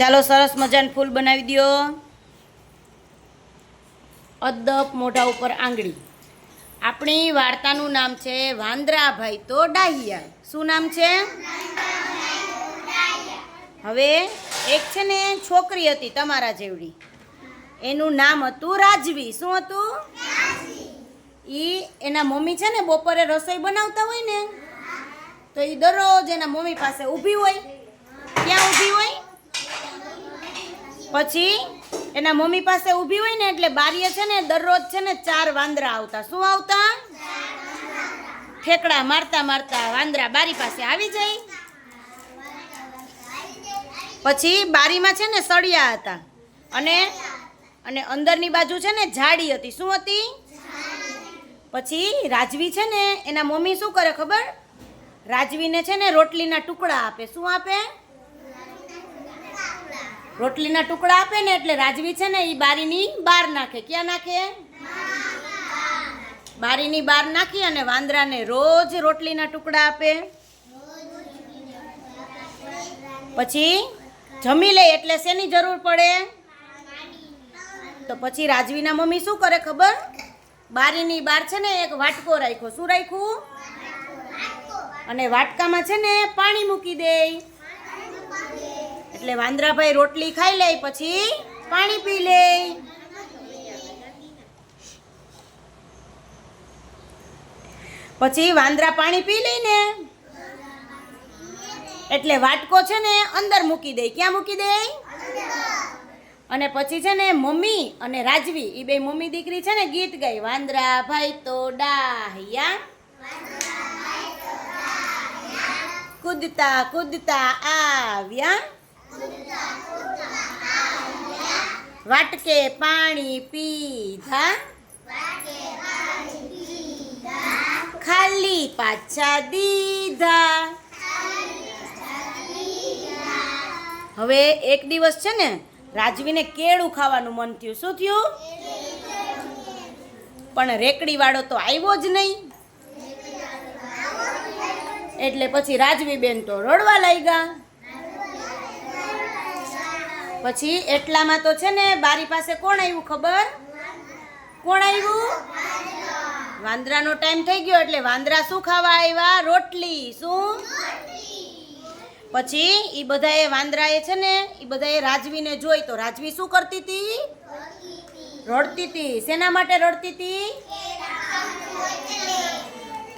ચાલો સરસ મજાનું ફૂલ બનાવી દ્યો. અદબ મોઢા ઉપર આંગળી. આપણી વાર્તાનું નામ છે વાંદરાભાઈ તો ડાહિયા. શું નામ છે? હવે એક છે ને છોકરી હતી તમારા જેવડી. એનું નામ હતું રાજવી. શું હતું? એ એના મમ્મી છે ને બપોરે રસોઈ બનાવતા હોય ને, તો એ દરરોજ એના મમ્મી પાસે ઊભી હોય ક્યાં ઊભી હોય પછી એના મમ્મી પાસે ઊભી હોય ને એટલે બારીએ છે ને દરરોજ છે ને ચાર વાંદરા આવતા. શું આવતા? ઠેકડા મારતા મારતા વાંદરા બારી પાસે આવી જાય. પછી બારીમાં છે ને સળિયા હતા. અને અને અંદરની બાજુ છે ને જાડી હતી. શું હતી? પછી રાજવી છે ને એના મમ્મી શું કરે ખબર? રાજવીને છે ને રોટલીના ટુકડા આપે. શું આપે? રોટલીના ટુકડા આપે ને એટલે રાજવી છે ને એ બારીની બહાર નાખે. ક્યાં નાખે? બારીની બહાર નાખી અને વાંદરાને રોજ રોટલીના ટુકડા આપે. પછી જમી લે એટલે શેની જરૂર પડે? તો પછી રાજવીના મમ્મી શું કરે ખબર? બારીની બહાર છે ને એક વાટકો રાખ્યો. શું રાખ્યું? અને વાટકામાં છે ને પાણી મૂકી દે. એટલે વાંદરાભાઈ રોટલી ખાઈ લે, પછી પાણી પી લે. પછી વાંદરા પાણી પી લે ને. એટલે વાટકો છે ને અંદર મૂકી દે. ક્યાં મૂકી દે? અને પછી છે ને મમ્મી અને રાજવી એ બે મમ્મી દીકરી છે ને ગીત ગાઈ વાંદરા ભાઈ તો ડાહ્યા. કૂદતા કૂદતા આવ્યા. વાટકે પાણી પીધા. ખાલી પાછા દીધા. હવે એક દિવસ છે ને, રાજવીને કેળું ખાવાનું મન થયું. શું થયું? પણ રેકડી વાળો તો આવ્યો જ નહીં. એટલે પછી રાજવી બેન તો રડવા લાગ્યા. પછી એટલામાં તો છે ને બારી પાસે કોણ આવ્યું ખબર? કોણ આવ્યું? વાંદરાનો ટાઈમ થઈ ગયો એટલે વાંદરા શું ખાવા આવ્યા? રોટલી. શું? પછી એ બધાએ વાંદરાએ છે ને એ બધાએ રાજવીને જોઈ તો રાજવી શું કરતી હતી રડતી હતી શેના માટે રડતી હતી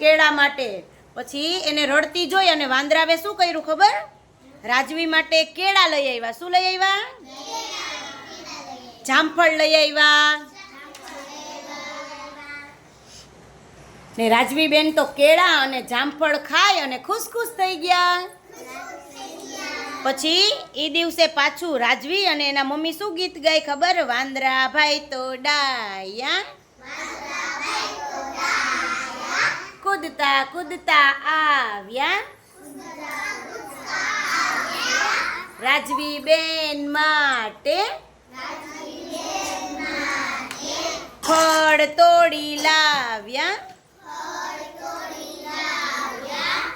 કેળા માટે. પછી એને રડતી જોઈ અને વાંદરાવે શું કર્યું ખબર? રાજવી માટે કેળા લઈ આવ્યા. શું લઈ આવ્યા? જામફળ લઈ આવ્યા. ને રાજવી બેન તો કેળા અને જામફળ ખાય અને ખુશ ખુશ થઈ ગયા. પછી એ દિવસે પાછું રાજવી અને એના મમ્મી શું ગીત ગાય ખબર? વાંદરા ભાઈ તો ડાયા. કૂદતા કૂદતા આવ્યા. રાજવી બેન માટે ફળ તોડી લાવ્યા.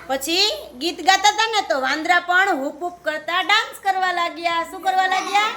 પછી ગીત ગાતા હતા ને, તો વાંદરા પણ હુપ હુપ કરતા ડાન્સ કરવા લાગ્યા. શું કરવા લાગ્યા?